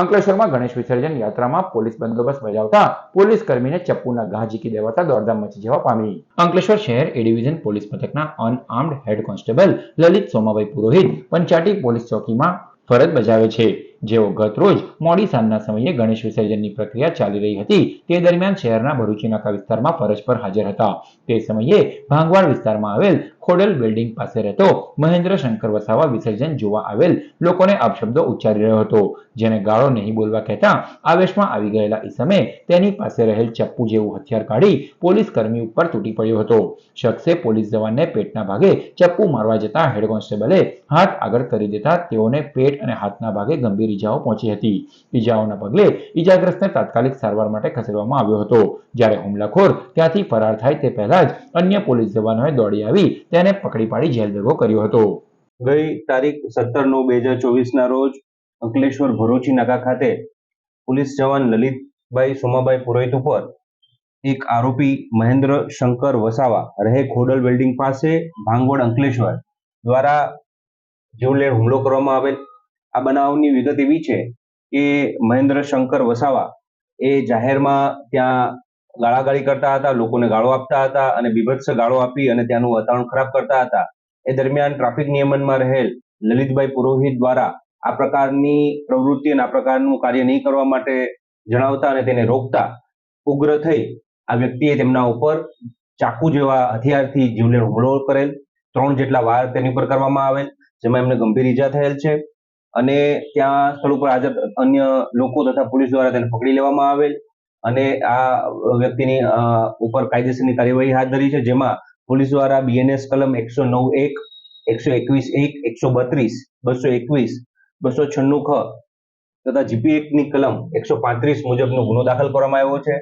અંકલેશ્વરમાં ગણેશ વિસર્જન યાત્રામાં પોલીસ બંદોબસ્ત બજાવતા પોલીસ કર્મીને ચપ્પુના ઘા ઝીકી દેવાતા દોડધામ મચી જવા પામી. અંકલેશ્વર શહેર એ ડિવિઝન પોલીસ મથકના unarmed head constable Lalit Somabhai Purohit Panchati police ચોકીમાં ફરજ બજાવે છે. જેઓ ગત રોજ મોડી સાંજના સમયે ગણેશ વિસર્જનની પ્રક્રિયા ચાલી રહી હતી, તે દરમિયાન શહેરના ભરૂચી નાકા વિસ્તારમાં ફરજ પર હાજર હતા. તે સમયે ભાંગવાડ વિસ્તારમાં આવેલ ખોડલ બિલ્ડિંગ પાસે રહેતો મહેન્દ્ર શંકર વસાવા વિસર્જન જોવા આવેલ લોકોને અપશબ્દો ઉચ્ચારી રહ્યો હતો. જેને ગાળો નહીં બોલવા કહેતા આવેશમાં આવી ગયેલા ઈસમે તેની પાસે રહેલ ચપ્પુ જેવું હથિયાર કાઢી પોલીસ કર્મી ઉપર તૂટી પડ્યો હતો. શખ્સે પોલીસ જવાનને પેટના ભાગે ચપ્પુ મારવા જતા હેડ કોન્સ્ટેબલે હાથ આગળ કરી દેતા તેઓને પેટ અને હાથના ભાગે ગંભીર ઈજાઓ પહોંચી હતી. ઈજાઓના પગલે ઈજાગ્રસ્તને તાત્કાલિક સારવાર માટે ખસેડવામાં આવ્યો હતો. જ્યારે હુમલાખોર ત્યાંથી ફરાર થાય તે પહેલા જ અન્ય પોલીસ જવાનોએ દોડી આવી તેને પકડી પાડી જેલ ભેગો કર્યો હતો. ગઈ તારીખ સત્તર નવ બે હજાર ચોવીસના રોજ અંકલેશ્વર ભરૂચી નાકા ખાતે પોલીસ જવાન લલિતભાઈ સોમાભાઈ પુરોહિત ઉપર એક આરોપી મહેન્દ્ર શંકર વસાવા રહે ખોડલ વેલ્ડિંગ પાસે ભાંગવડ અંકલેશ્વર દ્વારા જીવલેણ હુમલો કરવામાં આવેલ. આ બનાવની વિગત એવી છે કે મહેન્દ્ર શંકર વસાવા એ જાહેરમાં ત્યાં ગાળાગાળી કરતા હતા, લોકોને ગાળો આપતા હતા અને બીભત્સ ગાળો આપી અને ત્યાંનું વાતાવરણ ખરાબ કરતા હતા. એ દરમિયાન ટ્રાફિક નિયમનમાં રહેલ લલિતભાઈ પુરોહિત દ્વારા આ પ્રકારની પ્રવૃત્તિ અને આ પ્રકારનું કાર્ય નહીં કરવા માટે જણાવતા અને તેને રોકતા ઉગ્ર થઈ આ વ્યક્તિએ તેમના ઉપર ચાકુ જેવા હથિયારથી જીવલેણ હુમલો કરેલ, ત્રણ જેટલા વાર તેની ઉપર કરવામાં આવેલ, જેમાં એમને ગંભીર ઈજા થયેલ છે. અને ત્યાં સ્થળ ઉપર હાજર અન્ય લોકો તથા પોલીસ દ્વારા તેને પકડી લેવામાં આવેલ. અને આ વ્યક્તિની ઉપર કાયદેસરની કાર્યવાહી હાથ ધરી છે, જેમાં પોલીસ દ્વારા બીએનએસ કલમ એકસો નવ એક, એકસો એકવીસ એક, એકસો બત્રીસ, બસો એકવીસ, બસો છન્નું ખ તથા જીપી એકની કલમ એકસો પાંત્રીસ મુજબનો ગુનો દાખલ કરવામાં આવ્યો છે.